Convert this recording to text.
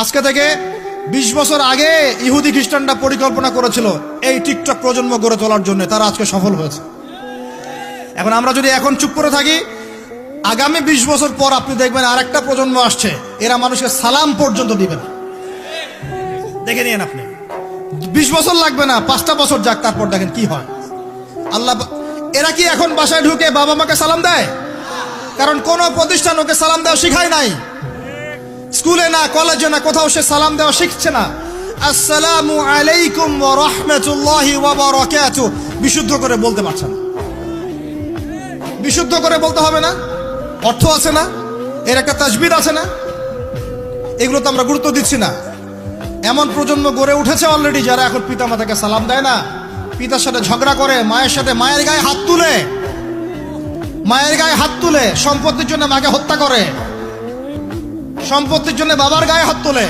আজকে থেকে বিশ বছর আগে ইহুদি খ্রিস্টানরা পরিকল্পনা করেছিল এই টিকটক প্রজন্ম গড়ে তোলার জন্য, তারা আজকে সফল হয়েছে। এখন আমরা যদি এখন চুপ করে থাকি, আগামী বিশ বছর পর আপনি দেখবেন আরেকটা প্রজন্ম আসছে, এরা মানুষকে সালাম পর্যন্ত দিবে না। দেখে নিন আপনি। বিশ বছর লাগবে না, পাঁচটা বছর যাক, তারপর দেখেন কি হয়। আল্লাহ এরা কি এখন বাসায় ঢুকে বাবা মাকে সালাম দেয়? কারণ কোন প্রতিষ্ঠান ওকে সালাম দেওয়া শিখায় নাই। স্কুলে না, কলেজে না, কোথাও সে সালাম দেওয়া শিখছে না। আসসালামু আলাইকুম ওয়া রাহমাতুল্লাহি বিশুদ্ধ করে বলতে পারছে না। বিশুদ্ধ করে বলতে হবে না। অর্থ আছে না। এর একটা তাজবির আছে না। এগুলো তো আমরা গুরুত্ব দিচ্ছি না। এমন প্রজন্ম গড়ে উঠেছে অলরেডি যারা এখন পিতা মাতাকে সালাম দেয় না। পিতার সাথে ঝগড়া করে, মায়ের সাথে মায়ের গায়ে হাত তুলে। মায়ের গায়ে হাত তুলে, সম্পত্তির জন্য মাকে হত্যা করে। সম্পত্তির জন্য বাবার গায়ে হাত তোলে।